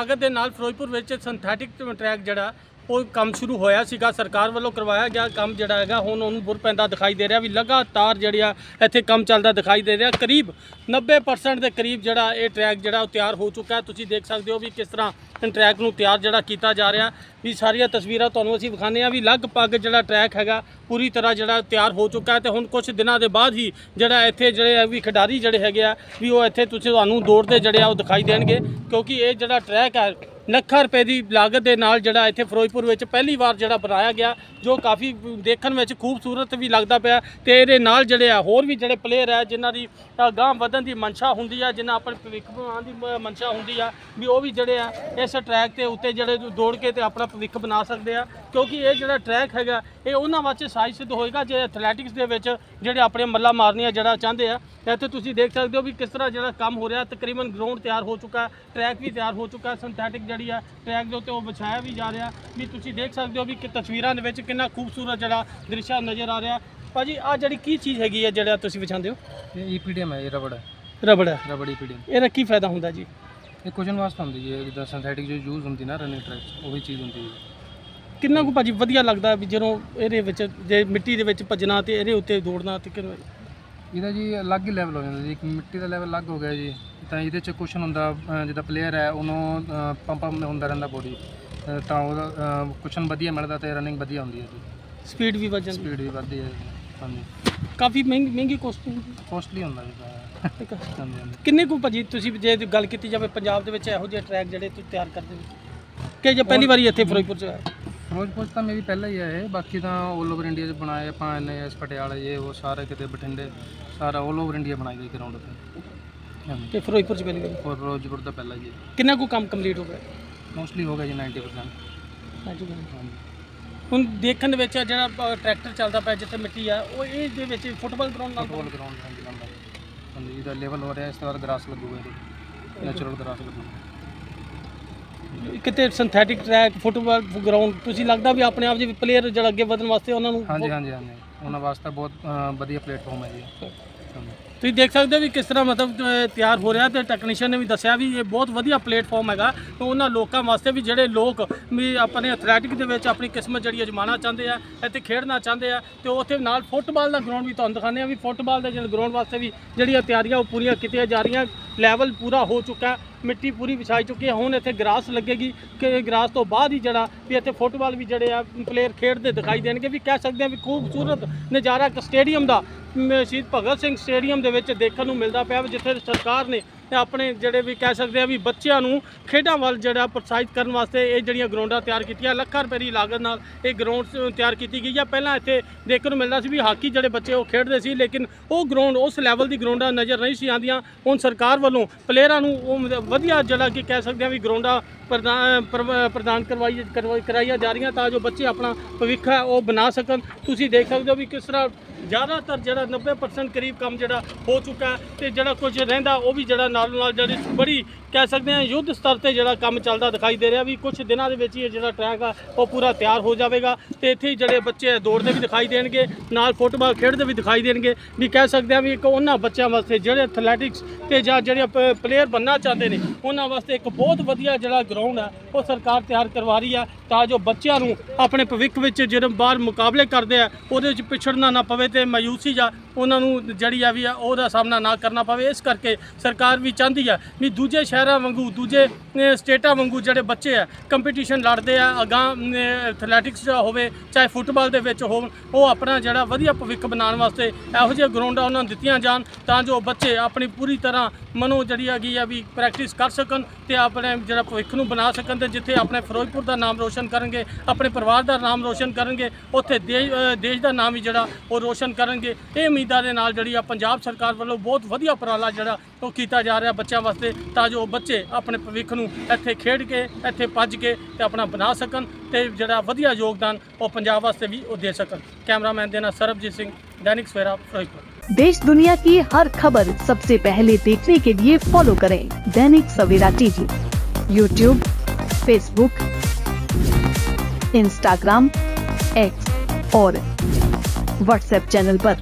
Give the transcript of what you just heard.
ਲਾਗਤ ਦੇ ਨਾਲ ਫਿਰੋਜ਼ਪੁਰ ਵਿੱਚ ਸਿੰਥੈਟਿਕ ਟਰੈਕ ਜਿਹੜਾ ਉਹ ਕੰਮ ਸ਼ੁਰੂ ਹੋਇਆ ਸੀਗਾ, ਸਰਕਾਰ ਵੱਲੋਂ ਕਰਵਾਇਆ ਗਿਆ ਕੰਮ ਜਿਹੜਾ ਹੈਗਾ, ਹੁਣ ਉਹਨੂੰ ਬੁਰ ਪੈਂਦਾ ਦਿਖਾਈ ਦੇ ਰਿਹਾ ਵੀ ਲਗਾਤਾਰ ਜਿਹੜੀ ਆ ਇੱਥੇ ਕੰਮ ਚੱਲਦਾ ਦਿਖਾਈ ਦੇ ਰਿਹਾ। ਕਰੀਬ 90% ਦੇ ਕਰੀਬ ਜਿਹੜਾ ਇਹ ਟਰੈਕ ਜਿਹੜਾ ਉਹ ਤਿਆਰ ਹੋ ਚੁੱਕਾ ਹੈ। ਤੁਸੀਂ ਦੇਖ ਸਕਦੇ ਹੋ ਵੀ ਕਿਸ ਤਰ੍ਹਾਂ ਇਹ ਟਰੈਕ ਨੂੰ ਤਿਆਰ ਜਿਹੜਾ ਕੀਤਾ ਜਾ ਰਿਹਾ। ਵੀ ਸਾਰੀਆਂ ਤਸਵੀਰਾਂ ਤੁਹਾਨੂੰ ਅਸੀਂ ਵਿਖਾਉਂਦੇ ਆ ਵੀ ਲਗਭਗ ਜਿਹੜਾ ਟਰੈਕ ਹੈਗਾ, ਪੂਰੀ ਤਰ੍ਹਾਂ ਜਿਹੜਾ ਤਿਆਰ ਹੋ ਚੁੱਕਾ ਹੈ ਤੇ ਹੁਣ ਕੁਝ ਦਿਨਾਂ ਦੇ ਬਾਅਦ ਹੀ ਜਿਹੜਾ ਇੱਥੇ ਜਿਹੜੇ ਆ ਵੀ ਖਿਡਾਰੀ ਜਿਹੜੇ ਹੈਗੇ ਆ, ਵੀ ਉਹ ਇੱਥੇ ਤੁਸੀਂ ਤੁਹਾਨੂੰ ਦੌੜਦੇ ਜਿਹੜੇ ਆ ਉਹ ਦਿਖਾਈ ਦੇਣਗੇ। ਕਿਉਂਕਿ ਇਹ ਜਿਹੜਾ ਟਰੈਕ ਹੈ ਲੱਖਾਂ ਰੁਪਏ ਦੀ ਲਾਗਤ ਦੇ ਨਾਲ ਜਿਹੜਾ ਇੱਥੇ ਫਿਰੋਜ਼ਪੁਰ ਵਿੱਚ ਪਹਿਲੀ ਵਾਰ ਜਿਹੜਾ ਬਣਾਇਆ ਗਿਆ, ਜੋ ਕਾਫੀ ਦੇਖਣ ਵਿੱਚ ਖੂਬਸੂਰਤ ਵੀ ਲੱਗਦਾ ਪਿਆ ਤੇ ਇਹਦੇ ਨਾਲ ਜਿਹੜੇ ਆ, ਹੋਰ ਵੀ ਜਿਹੜੇ ਪਲੇਅਰ ਹੈ ਜਿਨ੍ਹਾਂ ਦੀ ਗਾਂ ਵਧਣ ਦੀ ਮਨਸ਼ਾ ਹੁੰਦੀ ਆ, ਜਿਨ੍ਹਾਂ ਆਪਣੇ ਭਵਿੱਖ ਬਣਾਉਣ ਦੀ ਮ- ਮਨਸ਼ਾ ਹੁੰਦੀ ਆ, ਵੀ ਉਹ ਵੀ ਜਿਹੜੇ ਆ, ਇਸ ਟਰੈਕ ਤੇ ਉੱਤੇ ਜਿਹੜੇ ਦੌੜ ਕੇ ਤੇ ਆਪਣਾ ਭਵਿੱਖ ਬਣਾ ਸਕਦੇ ਆ, ਕਿਉਂਕਿ ਇਹ ਜਿਹੜਾ ਟਰੈਕ ਹੈਗਾ, ਇਹ ਉਹਨਾਂ ਵਾਸਤੇ ਸਾਈ ਸਿੱਧ ਹੋਏਗਾ ਜੇ ਐਥਲੈਟਿਕਸ ਦੇ ਵਿੱਚ ਜਿਹੜੇ ਆਪਣੇ ਮੱਲਾ ਮਾਰਨੀਆਂ ਜਿਹੜਾ ਚਾਹੁੰਦੇ ਆ, ਇੱਥੇ ਤੁਸੀਂ ਦੇਖ ਸਕਦੇ ਹੋ ਵੀ ਕਿਸ ਤਰ੍ਹਾਂ ਜਿਹੜਾ ਕੰਮ ਹੋ ਰਿਹਾ, ਤਕਰੀਬਨ ਗਰਾਊਂਡ ਤਿਆਰ ਹੋ ਚੁੱਕਾ ਟਰੈਕ ਵੀ ਤਿਆਰ ਹੋ ਚੁੱਕਾ ਸਿੰਥੈਟਿਕ ਜਿਹੜੀ ਆ ਟਰੈਕ ਦੇ ਉੱਤੇ ਉਹ ਵਿਛਾਇਆ ਵੀ ਜਾ ਰਿਹਾ। ਵੀ ਤੁਸੀਂ ਦੇਖ ਸਕਦੇ ਹੋ ਵੀ ਕਿ ਤਸਵੀਰਾਂ ਦੇ ਵਿੱਚ ਕਿੰਨਾ ਖੂਬਸੂਰਤ ਜਿਹੜਾ ਦ੍ਰਿਸ਼ ਨਜ਼ਰ ਆ ਰਿਹਾ। ਭਾਜੀ ਆ ਜਿਹੜੀ ਕੀ ਚੀਜ਼ ਹੈਗੀ ਹੈ ਜਿਹੜਾ ਤੁਸੀਂ ਵਿਛਾਉਂਦੇ ਹੋ? ਇਹ ਈਪੀਡੀਐਮ ਹੈ ਇਹ ਰਬੜ ਹੈ ਰਬੜ ਹੈ ਰਬੜ ਈਪੀਡੀਐਮ ਇਹਦਾ ਕੀ ਫਾਇਦਾ ਹੁੰਦਾ ਜੀ? ਇਹ ਕੁਸ਼ਨ ਵਾਸਤੇ ਹੁੰਦੀ ਹੈ ਜਿੱਦਾਂ ਸਿੰਥੈਟਿਕ ਜੋ ਯੂਜ਼ ਹੁੰਦੀ ਨਾ ਰਨਿੰਗ ਟਰੈਕ ਉਹੀ ਚੀਜ਼ ਹੁੰਦੀ ਹੈ ਕਿੰਨਾ ਕੁ ਭਾਜੀ ਵਧੀਆ ਲੱਗਦਾ ਵੀ ਜਦੋਂ ਇਹਦੇ ਵਿੱਚ ਜੇ ਮਿੱਟੀ ਦੇ ਵਿੱਚ ਭੱਜਣਾ ਤੇ ਇਹਦੇ ਉੱਤੇ ਦੌੜਨਾ ਤੇ ਕਿੰਨਾ ਇਹਦਾ ਜੀ ਅਲੱਗ ਹੀ ਲੈਵਲ ਹੋ ਜਾਂਦਾ ਜੀ ਇੱਕ ਮਿੱਟੀ ਦਾ ਲੈਵਲ ਅਲੱਗ ਹੋ ਗਿਆ ਜੀ। ਤਾਂ ਇਹਦੇ ਚ ਕੁਸ਼ਨ ਹੁੰਦਾ ਅਹ ਜਿੱਦਾਂ ਪਲੇਅਰ ਹੈ ਉਹਨੂੰ ਪੰਪ ਪੰਪ ਹੁੰਦਾ ਰਹਿੰਦਾ ਬੋਡੀ ਤਾਂ ਉਹਦਾ ਕੁਸ਼ਨ ਵਧੀਆ ਮਿਲਦਾ ਤੇ ਰਨਿੰਗ ਵਧੀਆ ਹੁੰਦੀ ਹੈ ਜੀ। ਸਪੀਡ ਵੀ ਵੱਜਣ ਦੀ ਸਪੀਡ ਵੀ ਵੱਧਦੀ ਹੈ ਹਾਂਜੀ। ਕਾਫੀ ਮਹਿੰਗੀ ਮਹਿੰਗੀ ਕੋਸਟ ਕੋਸਟਲੀ ਹੁੰਦਾ ਜੀ। ਹਾਂਜੀ ਹਾਂਜੀ। ਕਿੰਨੇ ਕੁ ਭਾਜੀ ਤੁਸੀਂ ਜੇ ਗੱਲ ਕੀਤੀ ਜਾਵੇ ਪੰਜਾਬ ਦੇ ਵਿੱਚ ਇਹੋ ਜਿਹੇ ਟਰੈਕ ਜਿਹੜੇ ਤੁਸੀਂ ਤਿਆਰ ਕਰਦੇ ਹੋ? ਕਿ ਜੇ ਪਹਿਲੀ ਵਾਰੀ ਇੱਥੇ ਫਿਰੋਜ਼ਪੁਰ ਚ ਆਏ? ਫਿਰੋਜ਼ਪੁਰ 'ਚ ਤਾਂ ਮੇਰੀ ਪਹਿਲਾਂ ਹੀ ਹੈ ਇਹ ਬਾਕੀ ਤਾਂ 올 ਓਵਰ ਇੰਡੀਆ 'ਚ ਬਣਾਏ ਆਪਾਂ ਐਨਐਸ ਪਟਿਆਲਾ ਇਹ ਉਹ ਸਾਰੇ ਕਿਤੇ ਬਠਿੰਡੇ ਸਾਰਾ 올 ਓਵਰ ਇੰਡੀਆ ਬਣਾਈ ਗਈ ਗਰਾਊਂਡ ਤੇ। ਤੇ ਫਿਰੋਜ਼ਪੁਰ ਚ ਪਹਿਲੀ ਵਾਰੀ? ਔਰ ਫਿਰੋਜ਼ਪੁਰ ਤਾਂ ਪਹਿਲਾਂ ਹੈ ਕਿੰਨਾ ਕੁ ਕੰਮ ਕੰਪਲੀਟ ਹੋ ਗਿਆ? ਮੋਸਟਲੀ ਹੋ ਗਿਆ ਜੀ 90% ਹਾਂਜੀ। ਹੁਣ ਦੇਖਣ ਦੇ ਵਿੱਚ ਆ ਜਿਹੜਾ ਅ, ਟਰੈਕਟਰ ਚੱਲਦਾ ਪਿਆ ਜਿੱਥੇ ਮਿੱਟੀ ਆ ਉਹ ਇਹ ਦੇ ਵਿੱਚ ਫੁੱਟਬਾਲ ਗਰਾਊਂਡ ਨਾਲ ਫੁੱਟਬਾਲ ਗਰਾਊਂਡ ਹਾਂਜੀ ਲੰਬਾ ਹਾਂਜੀ ਇਹਦਾ ਲੈਵਲ ਹੋ ਰਿਹਾ ਇਸ ਤਰ੍ਹਾਂ ਗ੍ਰਾਸ ਲੱਗੂਗਾ ਇਹਦੇ। ਨੈਚੁਰਲ ਗ੍ਰਾਸ ਲੱਗੂਗਾ ਕਿਤੇ ਸਿੰਥੈਟਿਕ ਟਰੈਕ ਫੁੱਟਬਾਲ ਗਰਾਊਂਡ ਤੁਸੀਂ ਲੱਗਦਾ ਵੀ ਆਪਣੇ ਆਪ ਜੇ ਪਲੇਅਰ ਜਿਹੜਾ ਅੱਗੇ ਵਧਣ ਵਾਸਤੇ ਉਹਨਾਂ ਨੂੰ ਹਾਂਜੀ ਹਾਂਜੀ ਹਾਂਜੀ। ਉਹਨਾਂ ਵਾਸਤੇ ਬਹੁਤ ਅ, ਵਧੀਆ ਪਲੇਟਫਾਰਮ ਹੈ ਜੀ। ਤੁਸੀਂ ਦੇਖ ਸਕਦੇ ਹੋ ਵੀ ਕਿਸ ਤਰ੍ਹਾਂ ਮਤਲਬ ਅ, ਤਿਆਰ ਹੋ ਰਿਹਾ ਤੇ ਟੈਕਨੀਸ਼ੀਅਨ ਨੇ ਵੀ ਦੱਸਿਆ ਵੀ ਇਹ ਬਹੁਤ ਵਧੀਆ ਪਲੇਟਫਾਰਮ ਹੈਗਾ। ਤੇ ਉਹਨਾਂ ਲੋਕਾਂ ਵਾਸਤੇ ਵੀ ਜਿਹੜੇ ਲੋਕ ਵੀ ਆਪਣੇ ਐਥਲੈਟਿਕ ਦੇ ਵਿੱਚ ਆਪਣੀ ਕਿਸਮਤ ਜਿਹੜੀ ਅਜਮਾਉਣਾ ਚਾਹੁੰਦੇ ਆ ਇੱਥੇ ਖੇਡਣਾ ਚਾਹੁੰਦੇ ਆ ਤੇ ਉੱਥੇ ਨਾਲ ਫੁੱਟਬਾਲ ਦਾ ਗਰਾਊਂਡ ਵੀ ਤੁਹਾਨੂੰ ਦਿਖਾਉਂਦੇ ਆ ਵੀ ਫੁੱਟਬਾਲ ਦੇ ਜਿਹੜੇ ਗਰਾਊਂਡ ਵਾਸਤੇ ਵੀ ਜਿਹੜੀਆਂ ਤਿਆਰੀਆਂ ਉਹ ਪੂਰੀਆਂ ਕੀਤੀਆਂ ਜਾ ਰਹੀਆਂ ਲੈਵਲ ਪੂਰਾ ਹੋ ਚੁੱਕਾ। ਮਿੱਟੀ ਪੂਰੀ ਵਿਛਾਈ ਚੁੱਕੀ ਹੈ। ਹੁਣ ਇੱਥੇ ਗਰਾਸ ਲੱਗੇਗੀ ਕਿ ਗਰਾਸ ਤੋਂ ਬਾਅਦ ਹੀ ਜਿਹੜਾ ਵੀ ਇੱਥੇ ਫੁੱਟਬਾਲ ਵੀ ਜਿਹੜੇ ਆ ਪਲੇਅਰ ਖੇਡਦੇ ਦਿਖਾਈ ਦੇਣਗੇ। ਵੀ ਕਹਿ ਸਕਦੇ ਆ ਵੀ ਖੂਬਸੂਰਤ ਨਜ਼ਾਰਾ ਇੱਕ ਸਟੇਡੀਅਮ ਦਾ ਸ਼ਹੀਦ ਭਗਤ ਸਿੰਘ ਸਟੇਡੀਅਮ ਦੇ ਵਿੱਚ ਦੇਖਣ ਨੂੰ ਮਿਲਦਾ ਪਿਆ ਵੀ, ਜਿੱਥੇ ਸਰਕਾਰ ਨੇ ਆਪਣੇ ਜਿਹੜੇ ਵੀ ਕਹਿ ਸਕਦੇ ਆ ਵੀ ਬੱਚਿਆਂ ਨੂੰ ਖੇਡਾਂ ਵੱਲ ਜਿਹੜਾ ਪ੍ਰੋਤਸਾਹਿਤ ਕਰਨ ਵਾਸਤੇ ਇਹ ਜਿਹੜੀਆਂ ਗਰਾਊਂਡਾਂ ਤਿਆਰ ਕੀਤੀਆਂ, ਲੱਖਾਂ ਰੁਪਏ ਦੀ ਲਾਗਤ ਨਾਲ ਇਹ ਗਰਾਊਂਡ ਤਿਆਰ ਕੀਤੀ ਗਈ ਆ। ਪਹਿਲਾਂ ਇੱਥੇ ਦੇਖਣ ਨੂੰ ਮਿਲਦਾ ਸੀ ਵੀ ਹਾਕੀ ਜਿਹੜੇ ਬੱਚੇ ਉਹ ਖੇਡਦੇ ਸੀ, ਲੇਕਿਨ ਉਹ ਗਰਾਊਂਡ ਉਸ ਲੈਵਲ ਦੀ ਗਰਾਊਂਡਾਂ ਨਜ਼ਰ ਨਹੀਂ ਸੀ ਆਉਂਦੀਆਂ। ਹੁਣ ਸਰਕਾਰ ਵੱਲੋਂ ਪਲੇਅਰਾਂ ਨੂੰ ਉਹ ਵਧੀਆ ਜਿਹੜਾ ਕਿ ਕਹਿ ਸਕਦੇ ਆ ਵੀ ਗਰਾਊਂਡਾਂ ਪ੍ਰਦਾਨ ਪ੍ਰਵ- ਪ੍ਰਦਾਨ ਕਰਵਾਈ, ਕਰਵਾਈ- ਕਰਾਈਆਂ ਜਾ ਰਹੀਆਂ ਤਾਂ ਜੋ ਬੱਚੇ ਆਪਣਾ ਭਵਿੱਖ ਹੈ ਉਹ ਬਣਾ ਸਕਣ। ਤੁਸੀਂ ਦੇਖ ਸਕਦੇ ਹੋ ਵੀ ਕਿਸ ਤਰ੍ਹਾਂ ਜ਼ਿਆਦਾਤਰ ਜਿਹੜਾ 90% ਕਰੀਬ ਕੰਮ ਜਿਹੜਾ ਹੋ ਚੁੱਕਾ ਹੈ ਤੇ ਜਿਹੜਾ ਕੁਝ ਰਹਿੰਦਾ ਉਹ ਵੀ ਜਿਹੜਾ ਨਾਲ ਨਾਲ ਜਿਹੜੀ ਬੜੀ ਕਹਿ ਸਕਦੇ ਹਾਂ ਯੁੱਧ ਸਤਰ ਤੇ ਜਿਹੜਾ ਕੰਮ ਚੱਲਦਾ ਦਿਖਾਈ ਦੇ ਰਿਹਾ ਵੀ ਕੁਝ ਦਿਨਾਂ ਦੇ ਵਿੱਚ ਹੀ ਜਿਹੜਾ ਟਰੈਕ ਆ, ਉਹ ਪੂਰਾ ਤਿਆਰ ਹੋ ਜਾਵੇਗਾ ਤੇ ਇੱਥੇ ਹੀ ਜਿਹੜੇ ਬੱਚੇ ਦੌੜਦੇ ਵੀ ਦਿਖਾਈ ਦੇਣਗੇ, ਨਾਲ ਫੁੱਟਬਾਲ ਖੇਡਦੇ ਵੀ ਦਿਖਾਈ ਦੇਣਗੇ, ਵੀ ਕਹਿ ਸਕਦੇ ਹਾਂ ਵੀ ਇੱਕ ਉਹਨਾਂ ਬੱਚਿਆਂ ਵਾਸਤੇ ਜਿਹੜੇ ਐਥਲੈਟਿਕਸ ਤੇ ਜਾਂ ਜਿਹੜੇ ਪਲੇਅਰ ਬੰਨਣਾ ਚਾਹੁੰਦੇ ਨੇ, ਉਹਨਾਂ ਵਾਸਤੇ ਇੱਕ ਬਹੁਤ ਵਧੀਆ ਜਿਹੜਾ ਗਰਾਊਂਡ ਹੈ ਉਹ ਸਰਕਾਰ ਤਿਆਰ ਕਰਵਾ ਰਹੀ ਆ ਤਾਂ ਜੋ ਬੱਚਿਆਂ ਨੂੰ ਆਪਣੇ ਭਵਿੱਖ ਵਿੱਚ ਜਦੋਂ ਬਾਹਰ ਮੁਕਾਬਲੇ ਕਰਦੇ ਆ, ਉਹਦੇ ਵਿੱਚ ਪਿਛੜਨਾ ਨਾ ਪਵੇ ਤੇ ਮਾਯੂਸੀ ਜਾ ਉਹਨਾਂ ਨੂੰ ਜਿਹੜੀ ਆ ਵੀ ਆ, ਉਹਦਾ ਸਾਹਮਣਾ ਨਾ ਕਰਨਾ ਪਵੇ। ਇਸ ਕਰਕੇ ਸਰਕਾਰ ਵੀ ਚਾਹੁੰਦੀ ਆ ਵੀ ਦੂਜੇ ਸ਼ਹਿਰਾਂ ਵਾਂਗੂ, ਦੂਜੇ ਸਟੇਟਾਂ ਵਾਂਗੂ ਜਿਹੜੇ ਬੱਚੇ ਆ ਕੰਪੀਟੀਸ਼ਨ ਲੜਦੇ ਆ, ਅਗਾਂਹ ਐਥਲੈਟਿਕਸ ਦਾ ਹੋਵੇ, ਚਾਹੇ ਫੁੱਟਬਾਲ ਦੇ ਵਿੱਚ ਹੋਣ, ਉਹ ਆਪਣਾ ਜਿਹੜਾ ਵਧੀਆ ਭਵਿੱਖ ਬਣਾਉਣ ਵਾਸਤੇ ਇਹੋ ਜਿਹੇ ਗਰਾਊਂਡਾਂ ਉਹਨਾਂ ਨੂੰ ਦਿੱਤੀਆਂ ਜਾਣ, ਤਾਂ ਜੋ ਬੱਚੇ ਆਪਣੀ ਪੂਰੀ ਤਰ੍ਹਾਂ ਮਨੋ ਜਿਹੜੀ ਹੈਗੀ ਆ ਵੀ ਪ੍ਰੈਕਟਿਸ ਕਰ ਸਕਣ ਤੇ ਆਪਣੇ ਜਿਹੜਾ ਭਵਿੱਖ ਨੂੰ ਬਣਾ ਸਕਣ ਤੇ ਜਿੱਥੇ ਆਪਣੇ ਫਿਰੋਜ਼ਪੁਰ ਦਾ ਨਾਮ ਰੋਸ਼ਨ ਕਰਨਗੇ, ਆਪਣੇ ਪਰਿਵਾਰ ਦਾ ਨਾਮ ਰੋਸ਼ਨ ਕਰਨਗੇ, ਉੱਥੇ ਦੇਸ਼ ਦਾ ਨਾਮ ਵੀ ਜਿਹੜਾ ਉਹ ਰੋਸ਼ਨ ਕਰਨਗੇ। ਇਹ ਉਮੀਦਾਂ ਦੇ ਨਾਲ ਜਿਹੜੀ ਆ ਪੰਜਾਬ ਸਰਕਾਰ ਵੱਲੋਂ ਬਹੁਤ ਵਧੀਆ ਉਪਰਾਲਾ ਜਿਹੜਾ ਉਹ ਕੀਤਾ ਜਾ ਰਿਹਾ ਬੱਚਿਆਂ ਵਾਸਤੇ ਤਾਂ ਜੋ ਬੱਚੇ ਆਪਣੇ ਭਵਿੱਖ ਨੂੰ ਇੱਥੇ ਖੇਡ ਕੇ ਇੱਥੇ ਭੱਜ ਕੇ ਤੇ ਆਪਣਾ ਬਣਾ ਸਕਣ ਤੇ ਜਿਹੜਾ ਵਧੀਆ ਯੋਗਦਾਨ ਉਹ ਪੰਜਾਬ ਵਾਸਤੇ ਵੀ ਉਹ ਦੇ ਸਕਣ ਕੈਮਰਾਮੈਨ ਦੇ ਨਾਲ ਸਰਬਜੀਤ ਸਿੰਘ दैनिक सवेरा फिरोजपुर देश दुनिया की हर खबर सबसे पहले देखने के लिए फॉलो करें Dainik Savera TV YouTube Facebook Instagram X और व्हाट्सएप चैनल पर।